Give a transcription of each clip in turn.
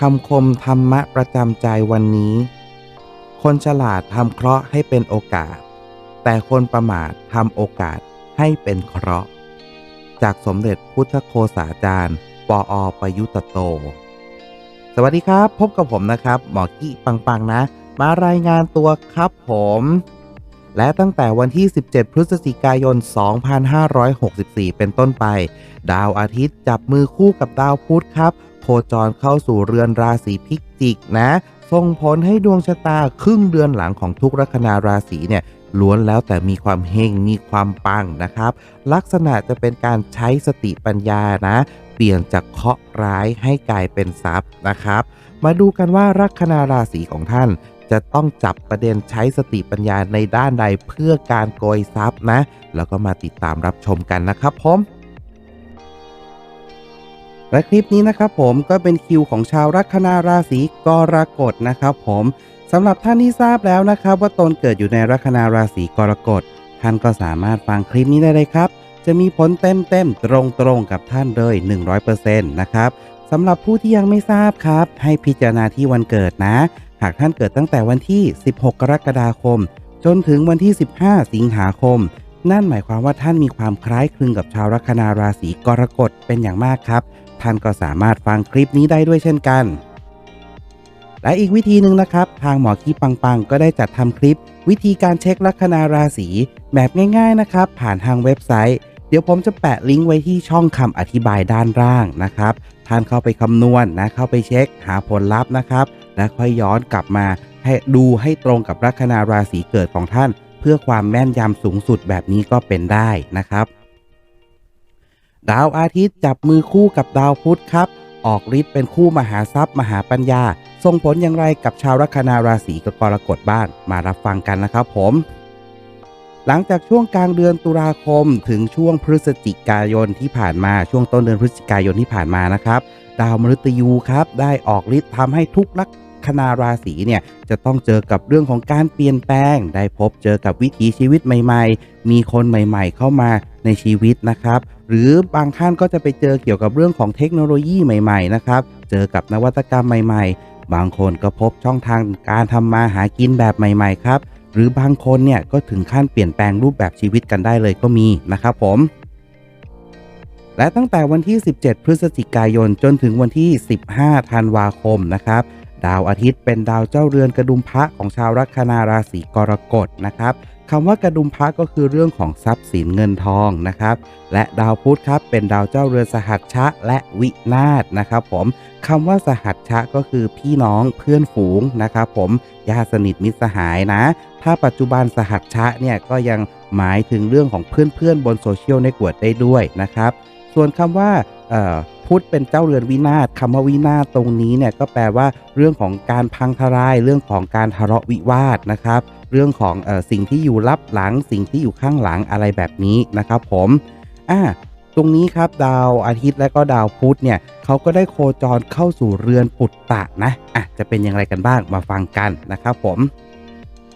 คำคมธรรมะประจำใจวันนี้ คนฉลาดทำเคราะห์ให้เป็นโอกาส แต่คนประมาททำโอกาสให้เป็นเคราะห์ จากสมเด็จพุทธโคสาจารย์ ปออประยุตโต สวัสดีครับ พบกับผมนะครับ หมอกี้ปัง ๆ นะ มารายงานตัวครับผม และตั้งแต่วันที่ 17 พฤศจิกายน 2564 เป็นต้นไป ดาวอาทิตย์จับมือคู่กับดาวพุธครับ คจรเข้าสู่เรือนราศีพิจิกนะ ส่งผลให้ดวงชะตาครึ่งเดือนหลังของทุกลัคนาราศีเนี่ยล้วนแล้วแต่มีความเฮงมีความปังนะครับ ลักษณะจะเป็นการใช้สติปัญญานะ เปลี่ยนจากเคาะร้ายให้กลายเป็นทรัพย์นะครับ มาดูกันว่าลัคนาราศีของท่าน จะต้องจับประเด็นใช้สติปัญญาในด้านใดเพื่อการโกยทรัพย์นะ แล้วก็มาติดตามรับชมกันนะครับผม และคลิปนี้นะครับผมก็เป็นคิวของชาวลัคนาราศีกรกฎนะครับผมสำหรับท่านที่ทราบแล้วนะครับ ว่าตนเกิดอยู่ในลัคนาราศีกรกฎท่านก็สามารถฟังคลิปนี้ได้เลยครับ จะมีผลเต็มๆตรงๆกับท่านเลย 100%นะครับสำหรับผู้ที่ยังไม่ทราบครับ ให้พิจารณาที่วันเกิดนะ หากท่านเกิดตั้งแต่วันที่ 16 กรกฎาคม จนถึงวันที่ 15 สิงหาคม นั่นหมายความว่าท่านมีความคล้ายคลึงกับชาวลัคนาราศีกรกฎเป็นอย่างมากครับ ท่านก็สามารถฟังคลิปนี้ได้ด้วยเช่นกัน และอีกวิธีหนึ่งนะครับ ทางหมอคีปังปังก็ได้จัดทำคลิป วิธีการเช็คลัคนาราศีแบบง่าย ๆนะครับ ผ่านทางเว็บไซต์ เดี๋ยวผมจะแปะลิงก์ไว้ที่ช่องคำอธิบายด้านล่างนะครับ ท่านเข้าไปคำนวณนะเข้าไปเช็คหาผลลัพธ์นะครับ และค่อยย้อนกลับมาให้ดูให้ตรงกับลัคนาราศีเกิดของท่าน เพื่อความแม่นยำสูงสุดแบบนี้ก็เป็นได้นะครับ ดาวอาทิตย์จับมือคู่กับดาวพุธครับ ออกฤทธิ์เป็นคู่มหาทรัพย์ มหาปัญญา ส่งผลอย่างไรกับชาวลัคนาราศีกรกฎบ้างมารับฟังกันนะครับผม หลังจากช่วงกลางเดือนตุลาคม ถึงช่วงพฤศจิกายนที่ผ่านมาช่วงต้นเดือนพฤศจิกายนที่ผ่านมานะครับ ดาวมฤตยูครับ ได้ออกฤทธิ์ทำให้ทุกลั คนาราศีเนี่ยจะต้องเจอกับเรื่องของการเปลี่ยนแปลง ได้พบเจอกับวิถีชีวิตใหม่ ๆ มีคนใหม่ ๆ เข้ามาในชีวิตนะครับ หรือบางท่านก็จะไปเจอเกี่ยวกับเรื่องของเทคโนโลยีใหม่ ๆ นะครับ เจอกับนวัตกรรมใหม่ ๆ บางคนก็พบช่องทางการทำมาหากินแบบใหม่ ๆ ครับ หรือบางคนเนี่ยก็ถึงขั้นเปลี่ยนแปลงรูปแบบชีวิตกันได้เลยก็มีนะครับผมและตั้งแต่วันที่ 17 พฤศจิกายน จนถึงวันที่ 15 ธันวาคมนะครับ ดาวอาทิตย์เป็นดาวเจ้าเรือนกระดุมพระของชาวลัคนาราศีกรกฎนะครับคำว่ากระดุมพระก็คือเรื่องของทรัพย์สินเงินทองนะครับ และดาวพุธครับเป็นดาวเจ้าเรือนสหัชชะและวินาศนะครับ ผมคำว่าสหัชชะก็คือพี่น้องเพื่อนฝูงนะครับผมญาติสนิทมิตรสหายนะ ถ้าปัจจุบันสหัชชะเนี่ยก็ยังหมายถึงเรื่องของเพื่อนๆบนโซเชียลในกวดได้ด้วยนะครับ ส่วนคำว่าพุทธเป็นเจ้าเรือนวินาศคำว่าวินาศตรงนี้เนี่ยก็แปลว่าเรื่องของการพังทลายเรื่องของการทะเลาะวิวาทนะครับ เรื่องของอสิ่งที่อยู่ลับหลัง สิ่งที่อยู่ข้างหลังอะไรแบบนี้นะครับ ผมอ่าตรงนี้ครับดาวอาทิตย์และก็ดาวพุธเนี่ยเขาก็ได้โคจรเข้าสู่เรือนปุตตะนะอะจะเป็นอย่างไรกันบ้างมาฟังกันนะครับผม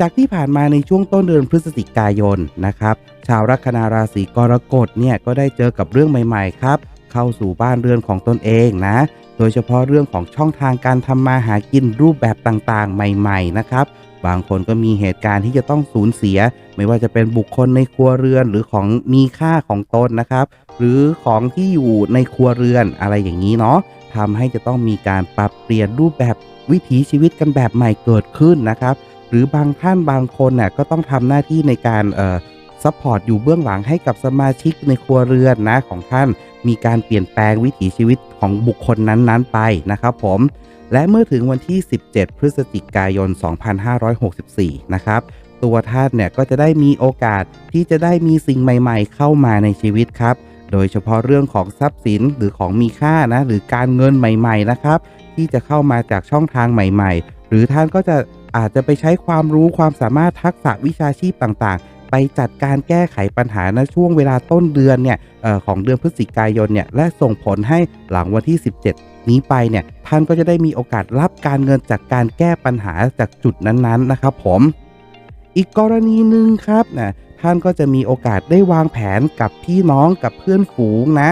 จากที่ผ่านมาในช่วงต้นเดือนพฤศจิกายนนะครับ ชาวลัคนาราศีกรกฎเนี่ยก็ได้เจอกับเรื่องใหม่ ๆ ครับ เข้าสู่บ้านเรือนของตนเองนะ โดยเฉพาะเรื่องของช่องทางการทำมาหากินรูปแบบต่างๆ ใหม่ ๆ นะครับ บางคนก็มีเหตุการณ์ที่จะต้องสูญเสีย ไม่ว่าจะเป็นบุคคลในครัวเรือนหรือของมีค่าของตนนะครับ หรือของที่อยู่ในครัวเรือนอะไรอย่างนี้เนาะทำให้จะต้องมีการปรับเปลี่ยนรูปแบบวิถีชีวิตกันแบบใหม่เกิดขึ้นนะครับ หรือบางท่านบางคนน่ะก็ต้องทำหน้าที่ในการเอ่อ ซัพพอร์ตอยู่เบื้องหลังให้กับสมาชิกในครัวเรือนนะของท่าน มีการเปลี่ยนแปลงวิถีชีวิตของบุคคลนั้นๆไปนะครับผมและเมื่อถึงวันที่ 17 พฤศจิกายน 2564 นะครับ ตัวท่านเนี่ยก็จะได้มีโอกาสที่จะได้มีสิ่งใหม่ๆ เข้ามาในชีวิตครับ โดยเฉพาะเรื่องของทรัพย์สินหรือของมีค่านะหรือการเงินใหม่ๆ นะครับ ที่จะเข้ามาจากช่องทางใหม่ๆ หรือท่านก็จะอาจจะไปใช้ความรู้ความสามารถทักษะวิชาชีพต่างๆ ไปจัดการแก้ไขปัญหาในช่วงเวลาต้นเดือนเนี่ยออของเดือนพฤศจิกายนเนี่ยและส่งผลให้หลังวันที่ 17 นี้ไปเนี่ยท่านก็จะได้มีโอกาสรับการเงินจากการแก้ปัญหาจากจุดนั้นๆนะครับผม อีกกรณีหนึ่งครับนะท่านก็จะมีโอกาสได้วางแผนกับพี่น้องกับเพื่อนฝูงนะ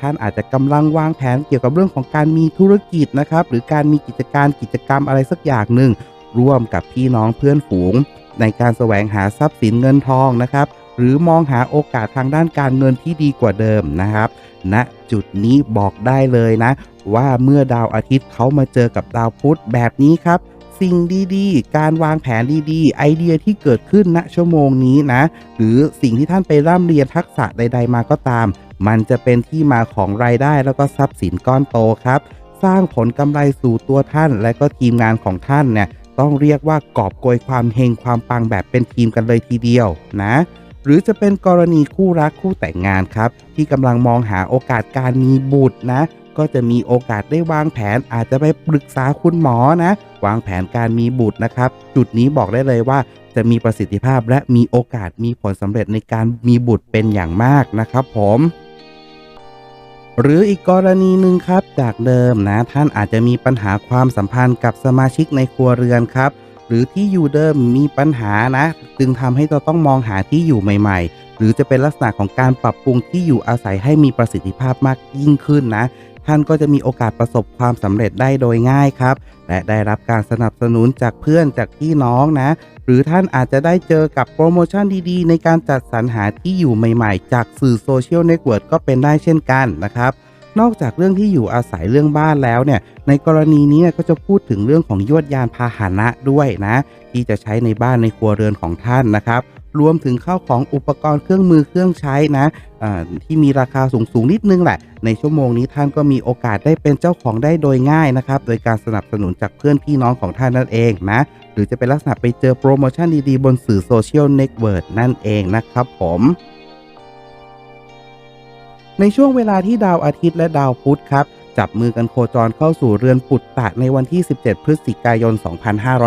ท่านอาจจะกำลังวางแผนเกี่ยวกับเรื่องของการมีธุรกิจนะครับ หรือการมีกิจการกิจกรรมอะไรสักอย่างหนึ่งร่วมกับพี่น้องเพื่อนฝูง ในการแสวงหาทรัพย์สินเงินทองนะครับ หรือมองหาโอกาสทางด้านการเงินที่ดีกว่าเดิมนะครับณจุดนี้บอกได้เลยนะ ว่าเมื่อดาวอาทิตย์เขามาเจอกับดาวพุธแบบนี้ครับสิ่งดีๆ การวางแผนดีๆ ไอเดียที่เกิดขึ้นณชั่วโมงนี้นะ หรือสิ่งที่ท่านไปร่ำเรียนทักษะใด ๆ มาก็ตาม มันจะเป็นที่มาของรายได้แล้วก็ทรัพย์สินก้อนโตครับ สร้างผลกำไรสู่ตัวท่านและก็ทีมงานของท่านเนี่ย ต้องเรียกว่ากอบโกยความเฮงความปังแบบเป็นทีมกันเลยทีเดียวนะ หรือจะเป็นกรณีคู่รักคู่แต่งงานครับ ที่กำลังมองหาโอกาสการมีบุตรนะ ก็จะมีโอกาสได้วางแผนอาจจะไปปรึกษาคุณหมอนะ วางแผนการมีบุตรนะครับ จุดนี้บอกได้เลยว่าจะมีประสิทธิภาพและมีโอกาสมีผลสำเร็จในการมีบุตรเป็นอย่างมากนะครับผม หรืออีกกรณีหนึ่งครับ จากเดิมนะท่านอาจจะมีปัญหาความสัมพันธ์กับสมาชิกในครัวเรือนครับ หรือที่อยู่เดิมมีปัญหานะ จึงทำให้เราต้องมองหาที่อยู่ใหม่ ๆ หรือจะเป็นลักษณะของการปรับปรุงที่อยู่อาศัยให้มีประสิทธิภาพมากยิ่งขึ้นนะ ท่านก็จะมีโอกาสประสบความสำเร็จได้โดยง่ายครับ และได้รับการสนับสนุนจากเพื่อนจากพี่น้องนะ หรือท่านอาจจะได้เจอกับโปรโมชั่นดีๆ ในการจัดสรรหาที่อยู่ใหม่ๆ จากสื่อโซเชียลเน็ตเวิร์กก็เป็นได้เช่นกันนะครับนอกจากเรื่องที่อยู่อาศัยเรื่องบ้านแล้วเนี่ย ในกรณีนี้เนี่ยก็จะพูดถึงเรื่องของยวดยานพาหนะด้วยนะ ที่จะใช้ในบ้านในครัวเรือนของท่านนะครับ รวมถึงข้าวของอุปกรณ์เครื่องมือเครื่องใช้นะที่มีราคาสูงสูงนิดนึงแหละ ในชั่วโมงนี้ท่านก็มีโอกาสได้เป็นเจ้าของได้โดยง่ายนะครับ โดยการสนับสนุนจากเพื่อนพี่น้องของท่านนั่นเองนะ หรือจะเป็นลักษณะไปเจอโปรโมชั่นดีๆ บนสื่อโซเชียลเน็ตเวิร์กนั่นเองนะครับผมในช่วงเวลาที่ดาวอาทิตย์และดาวพุธครับ จับมือกันโคจรเข้าสู่เรือนปุตตะในวันที่ 17 พฤศจิกายน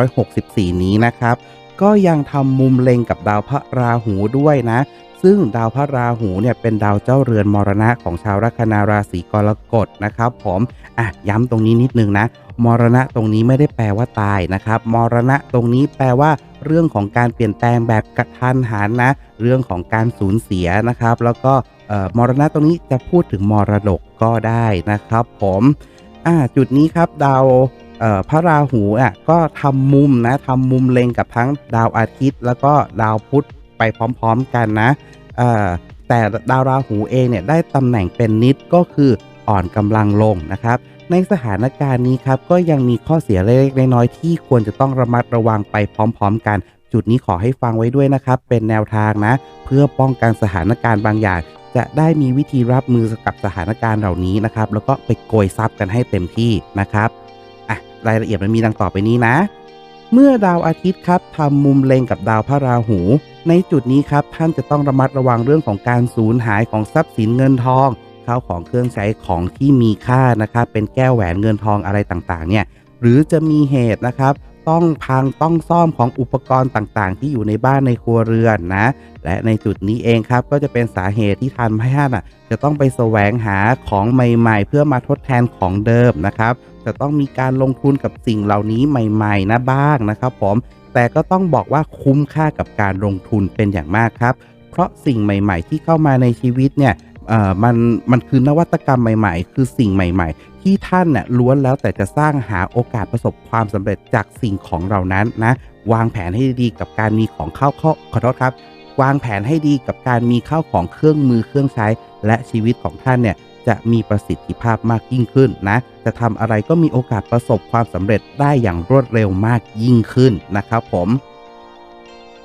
2564 นี้นะครับ ก็ยังทำมุมเล็งกับดาวพระราหูด้วยนะ ซึ่งดาวพระราหูเนี่ยเป็นดาวเจ้าเรือนมรณะของชาวลัคนาราศีกรกฎนะครับผมอะย้ำตรงนี้นิดนึงนะ มรณะตรงนี้ไม่ได้แปลว่าตายนะครับ มรณะตรงนี้แปลว่าเรื่องของการเปลี่ยนแปลงแบบกระทันหันนะ เรื่องของการสูญเสียนะครับ แล้วก็เอ่อมรณะตรงนี้จะพูดถึงมรดกก็ได้นะครับ ผมอ่าจุดนี้ครับดาว พระราหูอะก็ทำมุมนะทำมุมเล็งกับทั้งดาวอาทิตย์ แล้วก็ดาวพุธไปพร้อมๆกันนะแต่ดาวราหูเองเนี่ยได้ตำแหน่งเป็นนิดก็คืออ่อนกำลังลงนะครับ ในสถานการณ์นี้ครับก็ยังมีข้อเสียเล็กๆน้อยๆที่ควรจะต้องระมัดระวังไปพร้อม ๆ กัน จุดนี้ขอให้ฟังไว้ด้วยนะครับ เป็นแนวทางนะ เพื่อป้องกันสถานการณ์บางอย่าง จะได้มีวิธีรับมือกับสถานการณ์เหล่านี้นะครับ แล้วก็ไปโกยซับกันให้เต็มที่นะครับ รายละเอียดมันมีดังต่อไปนี้นะ เมื่อดาวอาทิตย์ครับทำมุมเล็งกับดาวพระราหู ในจุดนี้ครับท่านจะต้องระมัดระวังเรื่องของการสูญหายของทรัพย์สินเงินทองข้าวของเครื่องใช้ของที่มีค่านะครับเป็นแก้วแหวนเงินทองอะไรต่างๆ เนี่ยหรือจะมีเหตุนะครับต้องพังต้องซ่อมของอุปกรณ์ต่างๆ ที่อยู่ในบ้านในครัวเรือนนะ และในจุดนี้เองครับก็จะเป็นสาเหตุที่ทำให้ท่านจะต้องไปแสวงหาของใหม่ ๆ เพื่อมาทดแทนของเดิมนะครับ จะต้องมีการลงทุนกับสิ่งเหล่านี้ใหม่ๆนะบ้างนะครับผมแต่ก็ต้องบอกว่าคุ้มค่ากับการลงทุนเป็นอย่างมากครับ เพราะสิ่งใหม่ ๆ ที่เข้ามาในชีวิตเนี่ยเอ่อมันมันคือนวัตกรรมใหม่ ๆ คือสิ่งใหม่ ๆ ที่ท่านน่ะล้วนแล้วแต่จะสร้างหาโอกาสประสบความสำเร็จจากสิ่งของเหล่านั้นนะวางแผนให้ดีกับการมีของเข้าเข้าขอโทษครับ วางแผนให้ดีกับการมีข้าวของเครื่องมือเครื่องใช้ และชีวิตของท่านเนี่ย จะมีประสิทธิภาพมากยิ่งขึ้นนะ จะทำอะไรก็มีโอกาสประสบความสำเร็จได้อย่างรวดเร็วมากยิ่งขึ้นนะครับผม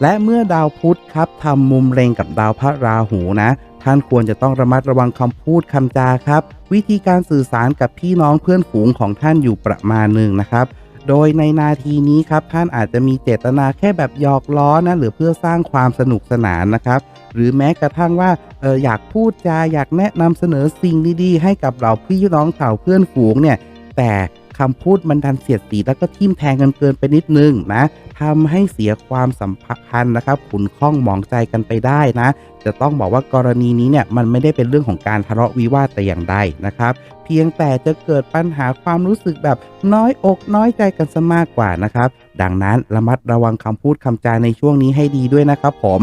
และเมื่อดาวพุธครับทำมุมเล็งกับดาวพระราหูนะ ท่านควรจะต้องระมัดระวังคำพูดคำจาครับ วิธีการสื่อสารกับพี่น้องเพื่อนฝูงของท่านอยู่ประมาณหนึ่งนะครับ โดยในนาทีนี้ครับท่านอาจจะมีเจตนาแค่แบบหยอกล้อนะหรือเพื่อสร้างความสนุกสนานนะครับ หรือแม้กระทั่งว่าเอออยากพูดจาอยากแนะนำเสนอสิ่งดีๆให้กับเราพี่น้องข่าวเพื่อนฝูงเนี่ยแต่ คำพูดมันดันเสียดสีแล้วก็ทิ่มแทงกันเกินไปนิดนึงนะทำให้เสียความสัมพันธ์นะครับขุนข้องหมองใจกันไปได้นะจะต้องบอกว่ากรณีนี้เนี่ยมันไม่ได้เป็นเรื่องของการทะเลาะวิวาทแต่อย่างใดนะครับ เพียงแต่จะเกิดปัญหาความรู้สึกแบบน้อยอกน้อยใจกันซะมากกว่านะครับ ดังนั้นระมัดระวังคำพูดคำจาในช่วงนี้ให้ดีด้วยนะครับผม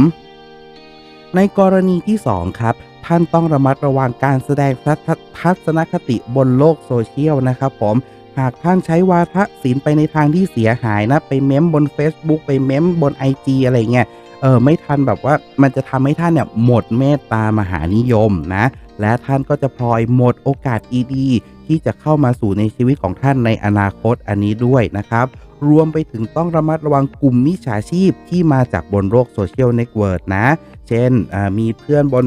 ในกรณีที่ 2 ครับท่านต้องระมัดระวังการแสดงทัศทัศนคติบนโลกโซเชียลนะครับผม หากท่านใช้วาทศิลป์ไปในทางที่เสียหายนะ ไปเม้มบน Facebook ไปเม้มบน IG อะไรเงี้ยเออไม่ทันแบบว่ามันจะทำให้ท่านเนี่ยหมดเมตตามหานิยมนะ และท่านก็จะพลอยหมดโอกาสดีๆที่จะเข้ามาสู่ในชีวิตของท่านในอนาคตอันนี้ด้วยนะครับ รวมไปถึงต้องระมัดระวังกลุ่มมิจฉาชีพที่มาจากบนโลกโซเชียลเน็ตเวิร์กนะ เช่นมีเพื่อนบน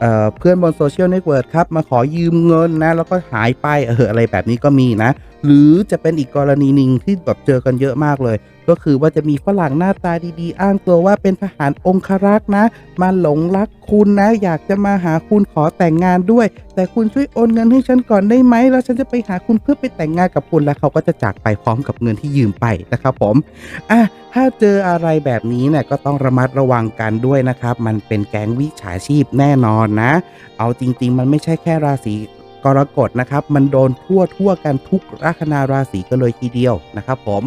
เเพื่อนบนโซเชียลเน็ตเวิร์กครับมาขอยืมเงินนะ แล้วก็หายไปเอออะไรแบบนี้ก็มีนะ หรือจะเป็นอีกกรณีหนึ่งที่แบบเจอกันเยอะมากเลย ก็คือว่าจะมีฝรั่งหน้าตาดีๆ อ้างตัวว่าเป็นทหารองครักษ์นะ มาหลงรักคุณนะ อยากจะมาหาคุณขอแต่งงานด้วย แต่คุณช่วยโอนเงินให้ฉันก่อนได้ไหมแล้วฉันจะไปหาคุณเพื่อไปแต่งงานกับคุณแล้วเขาก็จะจากไปพร้อมกับเงินที่ยืมไปนะครับผมอะถ้าเจออะไรแบบนี้เนี่ยก็ต้องระมัดระวังกันด้วยนะครับ มันเป็นแก๊งวิชาชีพแน่นอนนะ เอาจริง ๆ มันไม่ใช่แค่ราศีกรกฎนะครับ มันโดนทั่วทั่วๆกันทุกลัคนาราศีกันเลยทีเดียวนะครับผม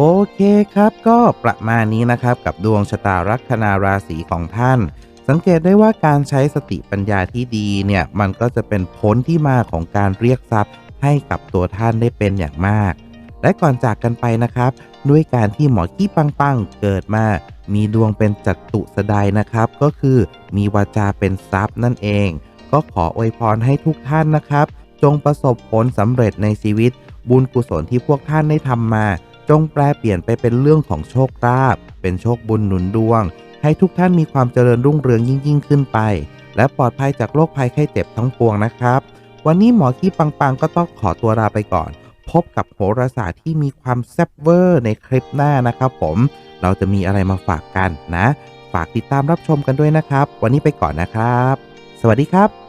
โอเคครับ ก็ประมาณนี้นะครับกับดวงชะตาลัคนาราศีของท่าน สังเกตได้ว่าการใช้สติปัญญาที่ดีเนี่ยมันก็จะเป็นผลที่มาของการเรียกทรัพย์ให้กับตัวท่านได้เป็นอย่างมาก และก่อนจากกันไปนะครับ ด้วยการที่หมอกี้ปังปังเกิดมา มีดวงเป็นจัตุสดายนะครับ ก็คือมีวาจาเป็นทรัพย์นั่นเอง ก็ขออวยพรให้ทุกท่านนะครับ จงประสบผลสำเร็จในชีวิต บุญกุศลที่พวกท่านได้ทำมา จงแปลเปลี่ยนไปเป็นเรื่องของโชคลาภเป็นโชคบุญหนุนดวง ให้ทุกท่านมีความเจริญรุ่งเรืองยิ่งยิ่งขึ้นไป และปลอดภัยจากโรคภัยไข้เจ็บทั้งปวงนะครับ วันนี้หมอกี้ปังปังก็ต้องขอตัวลาไปก่อน พบกับโหราศาสตร์ที่มีความแซ่บเวอร์ในคลิปหน้านะครับผม เราจะมีอะไรมาฝากกันนะ ฝากติดตามรับชมกันด้วยนะครับ วันนี้ไปก่อนนะครับ สวัสดีครับ